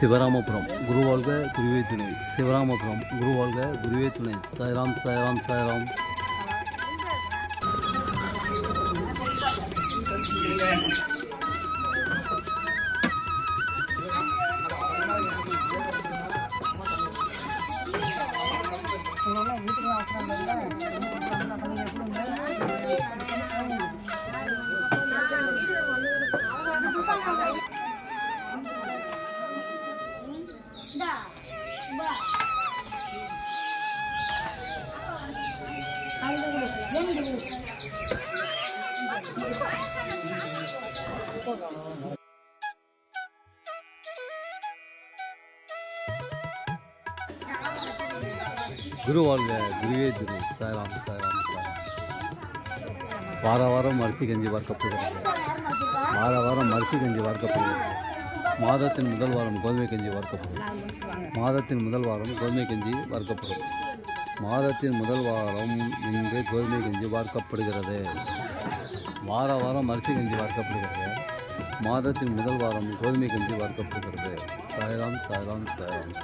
சிவராமபுரம் குருவாழ்க குருவே துணை. சிவராமபுரம் குருவாழ்க குருவே துணை. சாய்ராம் சாய்ராம் சாய்ராம். குருவாழ்க குருவே திரு சாய்ராம் சாய்ராம் சாய்ராம். வார வாரம் அரிசி கஞ்சி வார்க்கப்படுகிறது வார வாரம் அரிசி கஞ்சி வார்க்கப்படுகிறது மாதத்தின் முதல் வாரம் கோதுமை கஞ்சி வார்க்கப்படும் மாதத்தின் முதல் வாரம் கோதுமை கஞ்சி வார்க்கப்படும் மாதத்தின் முதல் வாரம் இன்று கோதுமை கஞ்சி வார்க்கப்படுகிறது வார வாரம் அரிசி கஞ்சி வார்க்கப்படுகிறது மாதத்தின் முதல் வாரம் கோதுமை கஞ்சி வார்க்கப்படுகிறது சாயராம் சாய்ராம் சாய்ராம்.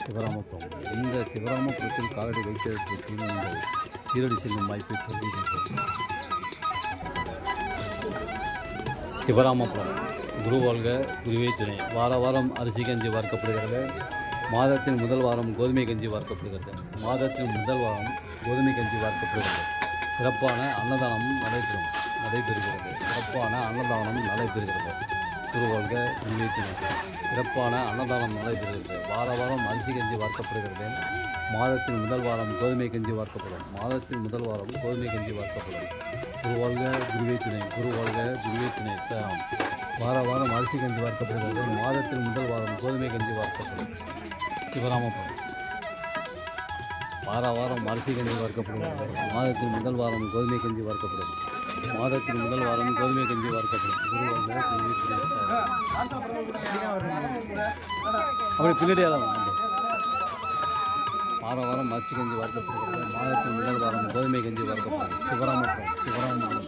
சிவராமபுரம். இந்த சிவராமபுரத்தில் காலடி வைத்ததற்கு நீங்கள் சீரடி செல்லும் வாய்ப்பை கொண்டிருக்கிறது சிவராமபுரம். குரு வாழ்க குருவே துணை. வார வாரம் அரிசி கஞ்சி வார்க்கப்படுகிறது மாதத்தின் முதல் வாரம் கோதுமை கஞ்சி வார்க்கப்படுகிறது. மாதத்தின் முதல் வாரம் கோதுமை கஞ்சி வார்க்கப்படுகிறது. சிறப்பான அன்னதானம் நடைபெறும் நடைபெறுகிறது. சிறப்பான அன்னதானம் நடைபெறுகிறது. குரு வாழ்க துணை சிறப்பான அன்னதானம் நடைபெறுகிறது. வார வாரம் அரிசி கஞ்சி வார்க்கப்படுகிறது. மாதத்தின் முதல் வாரம் கோதுமை கஞ்சி வார்க்கப்படும். மாதத்தின் முதல் வாரம் கோதுமை கஞ்சி வார்க்கப்படும். குருவாழ்க குருவே துணை குரு குருவே துணை வார வாரம் அரிசி கஞ்சி வார்க்கப்படுகிறது. மாதத்தில் முதல் வாரம் கோதுமை கஞ்சி வார்க்கப்படும். சிவராமபுரம். வார வாரம் அரிசி கஞ்சி வார்க்கப்படுகிறது மாதத்தின் முதல் வாரம் கோதுமை கஞ்சி வார்க்கப்படும் மாதத்தின் முதல் வாரம் கோதுமை கஞ்சி வார்க்கப்படும் அப்படி பின்னாடியே வார வாரம் அரிசி கஞ்சி வார்க்கப்படுகிறது மாதத்தின் முதல் வாரம் கோதுமை கஞ்சி வார்க்கப்படும் சிவராமபுரம் சிவராமபுரம்.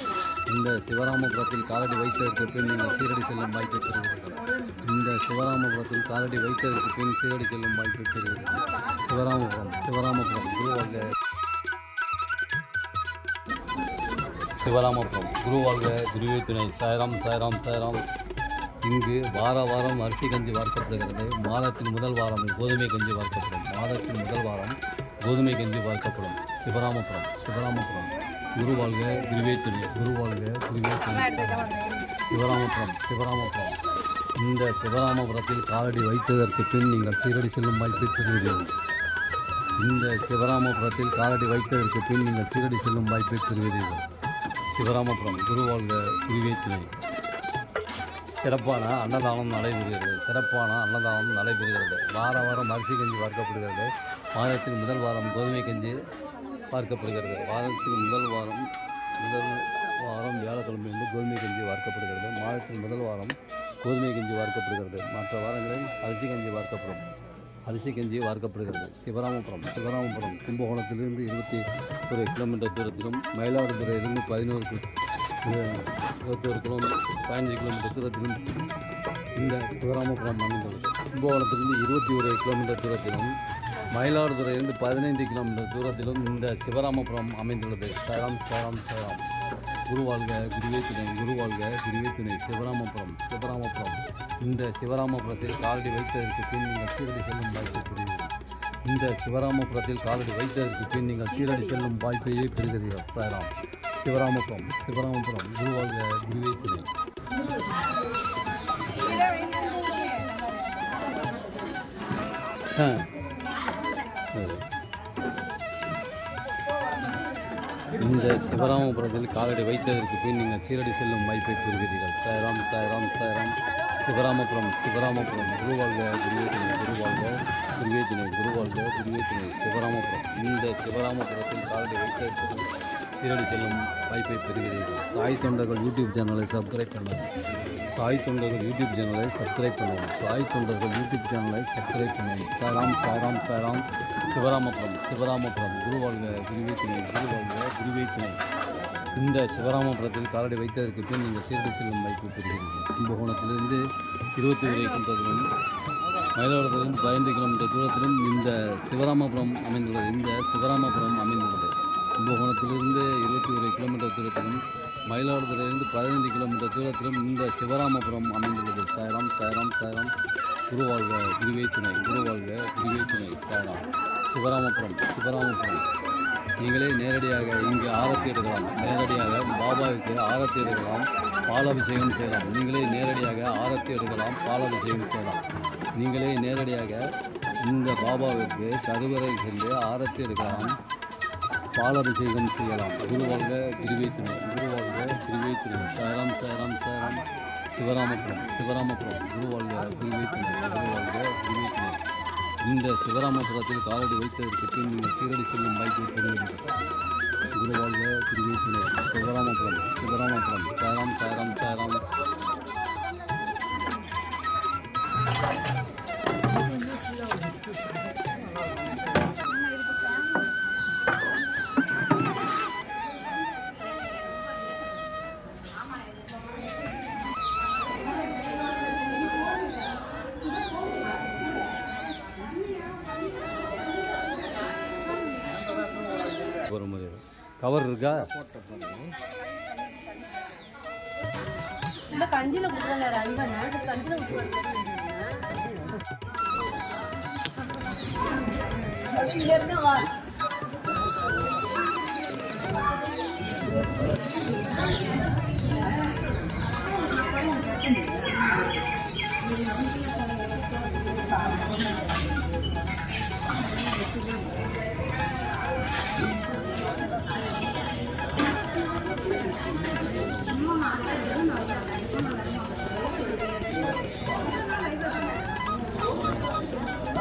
இந்த சிவராமபுரத்தில் காலடி வைத்ததற்கு பின் நீங்கள் சீரடி செல்லும் வாய்ப்பு பெறுவீர்கள். சிவராமபுரத்தில் காலடி வைத்ததற்கு பின் சீரடி செல்லும் வாய்ப்பு பெறுவீர்கள் சிவராமபுரம் சிவராமபுரம் குருவாழ்க. சிவராமபுரம் குருவாழ்க குருவே துணை சாய்ராம் சாய்ராம் சாய்ராம். இங்கு வார வாரம் அரிசி கஞ்சி வார்க்கப்படுகிறது. மாதத்தின் முதல் வாரம் கோதுமை கஞ்சி வார்க்கப்படும். மாதத்தின் முதல் வாரம் கோதுமை கஞ்சி வார்க்கப்படும். சிவராமபுரம் சிவராமபுரம் குரு வாழ்க குருவே துணை குரு குருவே துணை சிவராமபுரம் சிவராமபுரம். இந்த சிவராமபுரத்தில் காலடி வைத்ததற்கு பின் நீங்கள் சீரடி செல்லும் வாய்ப்பை பெறுவீர்கள். இந்த சிவராமபுரத்தில் காலடி வைத்ததற்கு பின் நீங்கள் சீரடி செல்லும் வாய்ப்பை பெறுவீர்கள். சிவராமபுரம் குருவாழ்க குருவே துணை சிறப்பான அன்னதானம் நடைபெறுகிறது. சிறப்பான அன்னதானம் நடைபெறுகிறது. வார வாரம் அரிசி கஞ்சி பார்க்கப்படுகிறது. மாதத்தின் முதல் வாரம் கோதுமை கஞ்சி பார்க்கப்படுகிறது. வாரத்தின் முதல் வாரம் முதல் வாரம் வியாழக்கிழமையிலிருந்து கோதுமை கஞ்சி வார்க்கப்படுகிறது மாதத்தின் முதல் வாரம் கோதுமை கஞ்சி வார்க்கப்படுகிறது. மற்ற வாரங்களில் அரிசி கஞ்சி வார்க்கப்படும். அரிசி கஞ்சி வார்க்கப்படுகிறது. சிவராமபுரம் சிவராமபுரம் கும்பகோணத்திலிருந்து இருபத்தி ஒரு கிலோமீட்டர் தூரத்திலும் மயிலாடுதுறையிலிருந்து பதினோரு கி- இருபத்தோரு கிலோமீட்டர் பதினஞ்சு கிலோமீட்டர் தூரத்திலும் இந்த சிவராமபுரம் அமைந்துள்ளது கும்பகோணத்திலிருந்து இருபத்தி ஒரு கிலோமீட்டர் தூரத்திலும் மயிலாடுதுறையிலிருந்து பதினைந்து கிலோமீட்டர் தூரத்திலும் இந்த சிவராமபுரம் அமைந்துள்ளது. சரம் சரம் சரம் குருவாழ்க குருவே துணை குருவாழ்க குருவே துணை. சிவராமபுரம் சிவராமபுரம். இந்த சிவராமபுரத்தில் காலடி வைத்ததற்கு பின் நீங்கள் சீரடி செல்லும் வாய்ப்பை பெறுவீர்கள். இந்த சிவராமபுரத்தில் காலடி வைத்ததற்கு பின் நீங்கள் சீரடி செல்லும் வாய்ப்பையே பெறுகிறீர்கள். சாராம் சிவராமபுரம் சிவராமபுரம். குருவாழ்க குருவே துணை. ஆ. இந்த சிவராமபுரத்தில் காலடி வைத்ததற்கு பின் நீங்கள் சீரடி செல்லும் வாய்ப்பை பெறுகிறீர்கள். சாய்ராம் சாய்ராம் சாய்ராம். சிவராமபுரம் சிவராமபுரம். குருவாழ்க குருவேத்தினை குருவாழ்க. குருவேத்தினை குருவாழ்க குருவேத்தினை சிவராமபுரம். இந்த சிவராமபுரத்தில் காலடி வைத்ததற்கு சீரடி செல்லும் வாய்ப்பை பெறுகிறீர்கள். தாய் தொண்டர்கள் யூடியூப் சேனலை சப்ஸ்கிரைப் பண்ணுங்கள் சாய் தொண்டர்கள் யூடியூப் சேனலை சப்ஸ்கிரைப் பண்ணவும். சாய் தொண்டர்கள் யூடியூப் சேனலை சப்ஸ்கிரைப் பண்ணவும். சாராம் சாராம் சாராம் சிவராமபுரம் சிவராமபுரம். குருவாழ்க குருவே துணை குருவாழ்க குருவே துணை. இந்த சிவராமபுரத்தில் காலடி வைத்ததற்கு பின் நீங்கள் சீர்தி செல்லும் வாய்ப்பு பெறுகிறீர்கள். கும்பகோணத்திலிருந்து இருபத்தி ஒரு கிலோமீட்டர் மயிலாடுதுறையிலிருந்து பதினைந்து கிலோமீட்டர் தூரத்திலும் இந்த சிவராமபுரம் அமைந்துள்ளது. இந்த சிவராமபுரம் அமைந்துள்ளது. கும்பகோணத்திலிருந்து இருபத்தி ஒரு கிலோமீட்டர் தூரத்திலும் மயிலாடுதுறையிலிருந்து பதினைந்து கிலோமீட்டர் தூரத்திலும் இந்த சிவராமபுரம் அமைந்துள்ளது. சாய்ராம் சாய்ராம் சாய்ராம் குருவாழ்க குருவே துணை. குருவாழ்க குருவே துணை. சாய்ராம் சிவராமபுரம் சிவராமபுரம். நீங்களே நேரடியாக இங்கே ஆரத்தி எடுக்கலாம். நேரடியாக பாபாவுக்கு ஆரத்தி எடுக்கலாம். பாலாபிஷேகம் செய்யலாம். நீங்களே நேரடியாக ஆரத்தி எடுக்கலாம். பாலாபிஷேகம் செய்யலாம். நீங்களே நேரடியாக இந்த பாபாவிற்கு சருவரை சென்று ஆரத்தி எடுக்கலாம். பாலாபிஷேகம் செய்யலாம். குருவாழ்க கிருவை துணை குருவாழ்க கிருவை துணை சாயராம் சிவராமபுரம் சிவராமபுரம் குருவாழ்க கிருவை துணை குருவாழ்க கிருவை துணை இந்த சிவராமபுரத்தில் காலடி வைத்ததற்கு பின் நீங்கள் சீரடி செல்லும் வாய்ப்பை பெறுவீர்கள் குருவாழ்க கிருவை துணை சிவராமபுரம் சிவராமபுரம் சாயராம் சாயராம் சாயராம் கவர் இருக்கா? இந்த கஞ்சில குடுக்கல அன்பண்ணா. இது கஞ்சில குடுக்கல. இங்க இருந்து வா.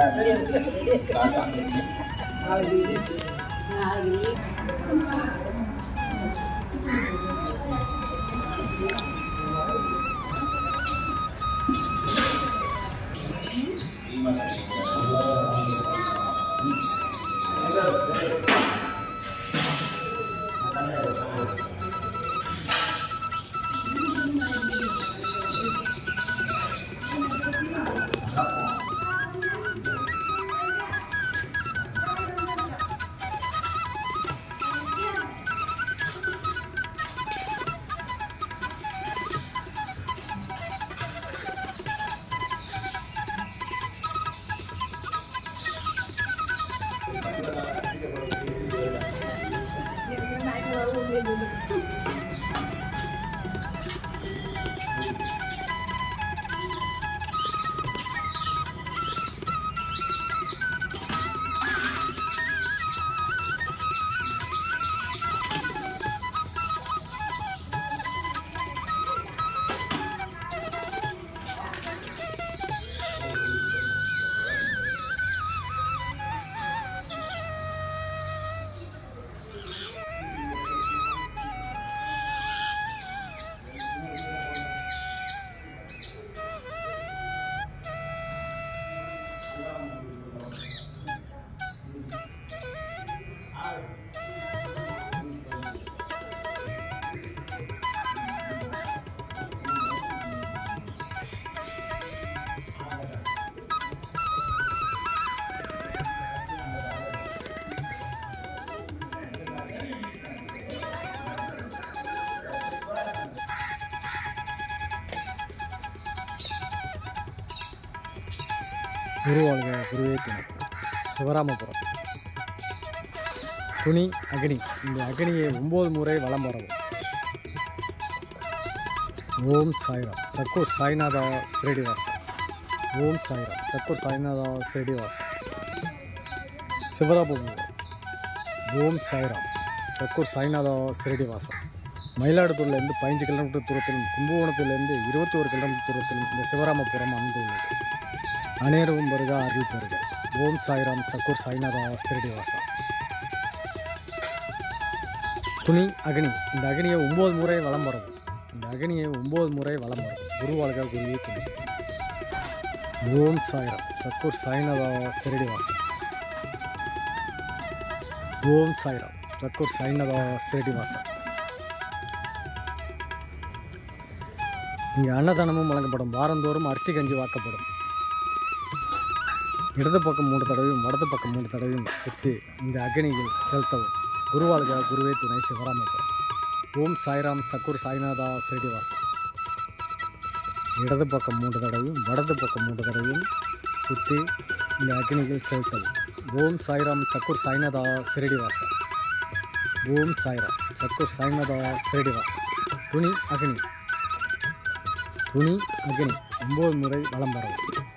Thank you. குருவாளுங்க குருவே துணை. சிவராமபுரம். துணி அக்னி. இந்த அக்னியை ஒம்பது முறை வலம் வரவும். ஓம் சாய்ராம். சக்கூர் சாய்நாதா ஸ்ரீனிவாசன். ஓம் சாய்ராம். சக்கூர் சாய்நாதா ஸ்ரீனிவாசன். சிவராமபுரம். ஓம் சாய்ராம். சக்கூர் சாய்நாதா ஸ்ரீனிவாசன். மயிலாடுதுறையிலேருந்து பதினஞ்சு கிலோமீட்டர் தூரத்திலும் கும்பகோணத்திலிருந்து இருபத்தி ஒரு கிலோமீட்டர் தூரத்திலும் இந்த சிவராமபுரம் அமைந்துள்ளது. அனைவரும் வருக அருள் பெறுக. ஓம் சாய்ராம் சக்கூர் சாய்நாதா ஸ்ரீனிவாசா துணி அக்னி. இந்த அக்னியை ஒம்பது முறை வளம் வரும். இந்த அக்னியை ஒம்பது முறை வளம் வரும். குரு குருவியை துணி. ஓம் சாய்ராம் சக்கூர் சாய்நாதா ஸ்ரீனிவாசா ஓம் சாய்ராம் சக்கூர் சாய்நாதா ஸ்ரீனிவாசா இங்கே அன்னதானமும் வழங்கப்படும். வாரந்தோறும் அரிசி கஞ்சி வாக்கப்படும். இடது பக்கம் மூன்று தடவையும் வடது பக்கம் மூன்று தடவையும் சுற்றி இந்த அக்னியில் செலுத்தவும். குருவாளுக குருவே துணை சிவராமபுரம். ஓம் சாய்ராம் சக்கூர் சாய்நாதா ஸ்ரீனிவாசன் இடது பக்கம் மூன்று தடவையும் வடது பக்கம் மூன்று தடவையும் சுற்றி இந்த அக்னியில் செலுத்தவும். ஓம் சாய்ராம் சக்கூர் சாய்நாதா ஸ்ரீனிவாசன் ஓம் சாய்ராம் சக்கூர் சாய்நாதா ஸ்ரீனிவாசன் துணி அக்னி. துணி அக்னி. ஒம்பது முறை வலம் வரவும்.